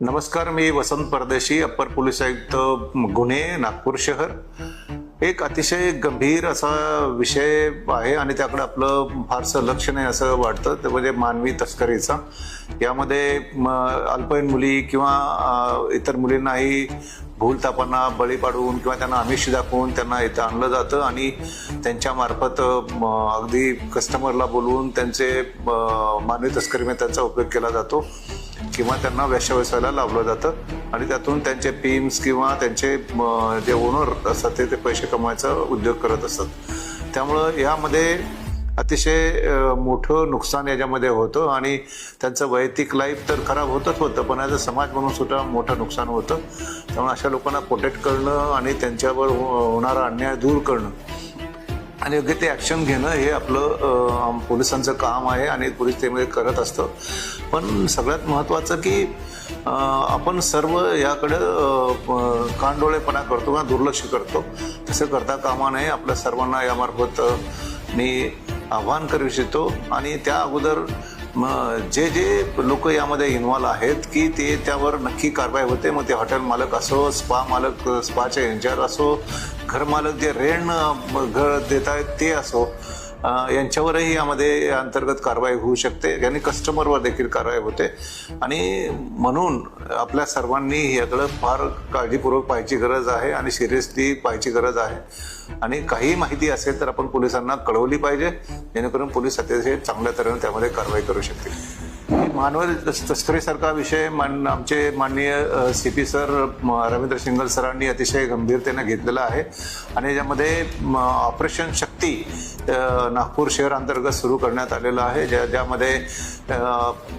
नमस्कार मी Vasant Pardeshi upper police आयुक्त गुन्हे नागपूर शहर. एक अतिशय गंभीर असा विषय आहे आणि त्याकडे आपलं फारसं लक्ष नाही असं वाटतं. ते म्हणजे मानवी तस्करीचा. यामध्ये अल्पवयीन मुली किंवा इतर मुलींनाही भूलतापांना बळी पाडून किंवा त्यांना आमिष दाखवून त्यांना इथं आणलं जातं आणि त्यांच्यामार्फत अगदी कस्टमरला बोलवून त्यांचे मानवी तस्करीमध्ये त्यांचा उपयोग केला जातो. किंवा त्यांना वेश्याव्यवसायाला लावलं जातं आणि त्यातून त्यांचे पीम्स किंवा त्यांचे जे ओनर असतात ते ते पैसे कमवायचा उद्योग करत असतात. त्यामुळं यामध्ये अतिशय मोठं नुकसान याच्यामध्ये होतं आणि त्यांचं वैयक्तिक लाईफ तर खराब होतच होतं पण याचं समाज म्हणून सुद्धा मोठं नुकसान होतं. त्यामुळे अशा लोकांना प्रोटेक्ट करणं आणि त्यांच्यावर हो- होणारा अन्याय दूर करणं आणि योग्य ते ॲक्शन घेणं हे आपलं पोलिसांचं काम आहे आणि पोलीस ते करत असतं. पण सगळ्यात महत्त्वाचं की आपण सर्व याकडं कानडोळेपणा करतो किंवा दुर्लक्ष करतो. तसं करता कामा नये. आपल्या सर्वांना यामार्फत मी आव्हान करू इच्छितो. आणि त्या अगोदर मग जे जे लोक यामध्ये इन्व्हॉल्व आहेत की ते त्यावर नक्की कारवाई होते. मग ते हॉटेल मालक असो स्पा मालक स्पाचे एंजर असो घरमालक जे रेण घर देत आहेत ते असो यांच्यावरही यामध्ये अंतर्गत कारवाई होऊ शकते. यांनी कस्टमरवर देखील कारवाई होते. आणि म्हणून आपल्या सर्वांनी याकडं फार काळजीपूर्वक पाहायची गरज आहे आणि सिरियसली पाहायची गरज आहे. आणि काही माहिती असेल तर आपण पोलिसांना कळवली पाहिजे. जेणेकरून पोलीस अतिशय चांगल्या तऱ्हेने त्यामध्ये कारवाई करू शकतील. मानवी तस्करीसारखा विषय मान आमचे माननीय C P sir Ravindra Singal सरांनी अतिशय गंभीरतेने घेतलेला आहे. आणि याच्यामध्ये ऑपरेशन शक्ती नागपूर शहर अंतर्गत सुरू करण्यात आलेलं आहे ज्या ज्यामध्ये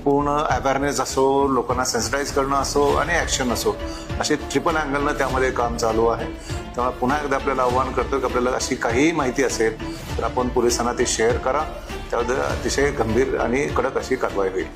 पूर्ण अवेअरनेस असो लोकांना सेन्सिटाईज करणं असो आणि ॲक्शन असो असे ट्रिपल अँगलनं त्यामध्ये काम चालू आहे. त्यामुळे पुन्हा एकदा आपल्याला आव्हान करतो की आपल्याला अशी काहीही माहिती असेल तर आपण पोलिसांना ती शेअर करा. त्याबद्दल अतिशय गंभीर आणि कडक अशी कारवाई होईल.